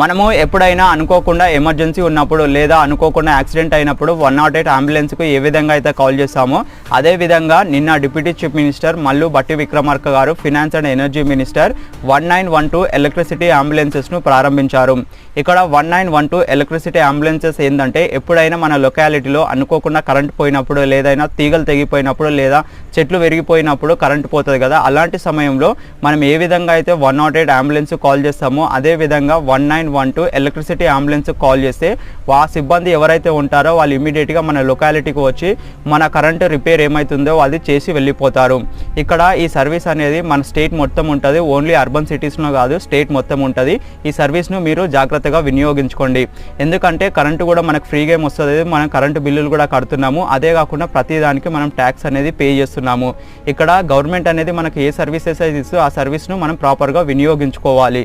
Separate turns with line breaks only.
మనము ఎప్పుడైనా అనుకోకుండా ఎమర్జెన్సీ ఉన్నప్పుడు లేదా అనుకోకుండా యాక్సిడెంట్ అయినప్పుడు వన్ నాట్ ఎయిట్ అంబులెన్స్కు ఏ విధంగా అయితే కాల్ చేస్తామో అదే విధంగా నిన్న deputy chief minister Mallu Bhatti Vikramarka గారు finance and energy minister one nine one two electricity అంబులెన్సెస్ను ప్రారంభించారు. ఇక్కడ one nine one two electricity ambulances ఏంటంటే ఎప్పుడైనా మన లొకాలిటీలో అనుకోకుండా కరెంట్ పోయినప్పుడు లేదైనా తీగలు తెగిపోయినప్పుడు లేదా చెట్లు విరిగిపోయినప్పుడు కరెంట్ పోతుంది కదా అలాంటి సమయంలో మనం ఏ విధంగా అయితే one nought eight ambulance call చేస్తామో అదే విధంగా one nine one two electricity ambulance call చేస్తే ఆ సిబ్బంది ఎవరైతే ఉంటారో వాళ్ళు ఇమీడియట్గా మన లొకాలిటీకి వచ్చి మన కరెంట్ రిపేర్ ఏమవుతుందో అది చేసి వెళ్ళిపోతారు. ఇక్కడ ఈ సర్వీస్ అనేది మన స్టేట్ మొత్తం ఉంటుంది ఓన్లీ అర్బన్ సిటీస్లో కాదు స్టేట్ మొత్తం ఉంటుంది. ఈ సర్వీస్ను మీరు జాగ్రత్తగా వినియోగించుకోండి. ఎందుకంటే కరెంటు కూడా మనకు ఫ్రీగా వస్తుంది మనం కరెంటు బిల్లులు కూడా కడుతున్నాము. అదే కాకుండా ప్రతిదానికి మనం ట్యాక్స్ అనేది పే చేస్తున్నాము. ఇక్కడ గవర్నమెంట్ అనేది మనకి ఏ సర్వీసెస్ అయితే ఇస్తూ ఆ సర్వీస్ను మనం ప్రాపర్గా వినియోగించుకోవాలి.